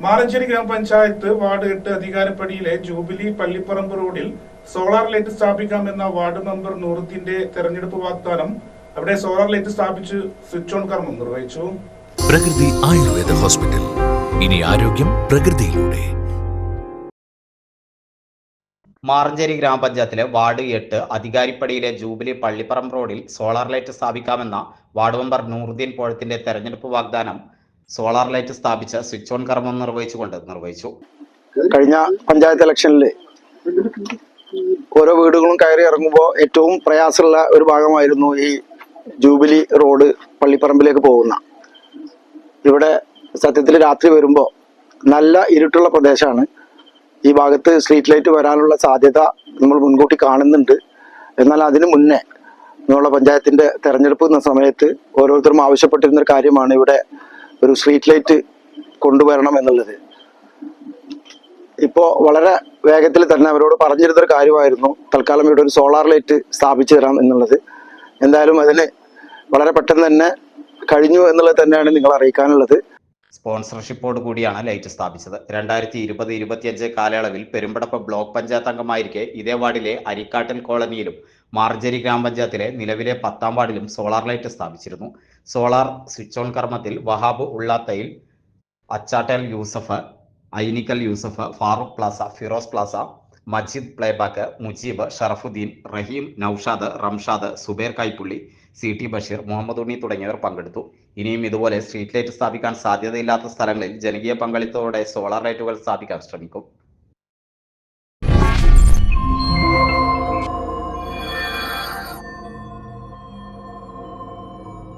മാറഞ്ചേരി ഗ്രാമപഞ്ചായത്ത് വാർഡ് എട്ട് അധികാരപ്പടിയിലെ ജൂബിലി പള്ളിപ്പറമ്പ് റോഡിൽ സോളാർ ലൈറ്റ് സ്ഥാപിക്കാമെന്ന വാർഡ് മെമ്പർ നൂറുദ്ദീന്റെ തെരഞ്ഞെടുപ്പ് വാഗ്ദാനം അവിടെ സോളാർ ലൈറ്റ് സ്ഥാപിച്ച് സ്വിച്ച് ഓൺ കർമ്മം നിർവഹിച്ചു. പ്രകൃതി ആയുർവേദ ഹോസ്പിറ്റൽ. ഇനി ആരോഗ്യം പ്രകൃതിയിലൂടെ. മാറഞ്ചേരി ഗ്രാമപഞ്ചായത്തിലെ വാർഡ് എട്ട് അധികാരിപ്പടിയിലെ ജൂബിലി പള്ളിപ്പറമ്പ് റോഡിൽ സോളാർ ലൈറ്റ് സ്ഥാപിക്കാമെന്ന വാർഡ് മെമ്പർ നൂറുദ്ദീൻ പോഴത്തിന്റെ തെരഞ്ഞെടുപ്പ് വാഗ്ദാനം സോളാർ ലൈറ്റ് സ്ഥാപിച്ച സ്വിച്ച് ഓൺ കർമ്മം നിർവഹിച്ചുകൊണ്ട് നിർവഹിച്ചു. കഴിഞ്ഞ പഞ്ചായത്ത് ഇലക്ഷനിൽ ഓരോ വീടുകളും കയറി ഇറങ്ങുമ്പോൾ ഏറ്റവും പ്രയാസമുള്ള ഒരു ഭാഗമായിരുന്നു ഈ ജൂബിലി റോഡ് പള്ളിപ്പറമ്പിലേക്ക് പോകുന്ന. ഇവിടെ സത്യത്തിൽ രാത്രി വരുമ്പോൾ നല്ല ഇരുട്ടുള്ള പ്രദേശമാണ്. ഈ ഭാഗത്ത് സ്ട്രീറ്റ് ലൈറ്റ് വരാനുള്ള സാധ്യത നമ്മൾ മുൻകൂട്ടി കാണുന്നുണ്ട്. എന്നാൽ അതിനു മുന്നേ നമ്മളെ പഞ്ചായത്തിന്റെ തെരഞ്ഞെടുപ്പ് സമയത്ത് ഓരോരുത്തരും ആവശ്യപ്പെട്ടിരുന്ന കാര്യമാണ് ഇവിടെ ഒരു സ്ട്രീറ്റ് ലൈറ്റ് കൊണ്ടുവരണം എന്നുള്ളത്. ഇപ്പോൾ വളരെ വേഗത്തിൽ തന്നെ അവരോട് പറഞ്ഞിരുന്നൊരു കാര്യമായിരുന്നു. തൽക്കാലം ഇവിടെ ഒരു സോളാർ ലൈറ്റ് സ്ഥാപിച്ചു തരാം എന്നുള്ളത്. എന്തായാലും അതിന് വളരെ പെട്ടെന്ന് തന്നെ കഴിഞ്ഞു എന്നുള്ളത് തന്നെയാണ് നിങ്ങൾ അറിയിക്കാനുള്ളത്. സ്പോൺസർഷിപ്പോട് കൂടിയാണ് ലൈറ്റ് സ്ഥാപിച്ചത്. രണ്ടായിരത്തി ഇരുപത് ഇരുപത്തിയഞ്ച് കാലയളവിൽ പെരുമ്പടപ്പ് ബ്ലോക്ക് പഞ്ചായത്ത് അംഗമായിരിക്കെ ഇതേ വാർഡിലെ അരിക്കാട്ടൽ കോളനിയിലും മാർജരി ഗ്രാമപഞ്ചായത്തിലെ നിലവിലെ പത്താം വാർഡിലും സോളാർ ലൈറ്റ് സ്ഥാപിച്ചിരുന്നു. സോളാർ സ്വിച്ച് ഓൺ കർമ്മത്തിൽ Wahab ഉള്ളാത്തയിൽ Achattal Yusuf Ainikkal Yusuf Farooq plaza Firoz plaza Majeed playback Mujeeb Sharafuddeen Raheem Noushad Ramshad Zubair Kaippulli C T Basheer Muhammad Unni തുടങ്ങിയവർ പങ്കെടുത്തു. ഇനിയും ഇതുപോലെ സ്ട്രീറ്റ് ലൈറ്റ് സ്ഥാപിക്കാൻ സാധ്യതയില്ലാത്ത സ്ഥലങ്ങളിൽ ജനകീയ പങ്കാളിത്തത്തോടെ സോളാർ ലൈറ്റുകൾ സ്ഥാപിക്കാൻ ശ്രമിക്കും.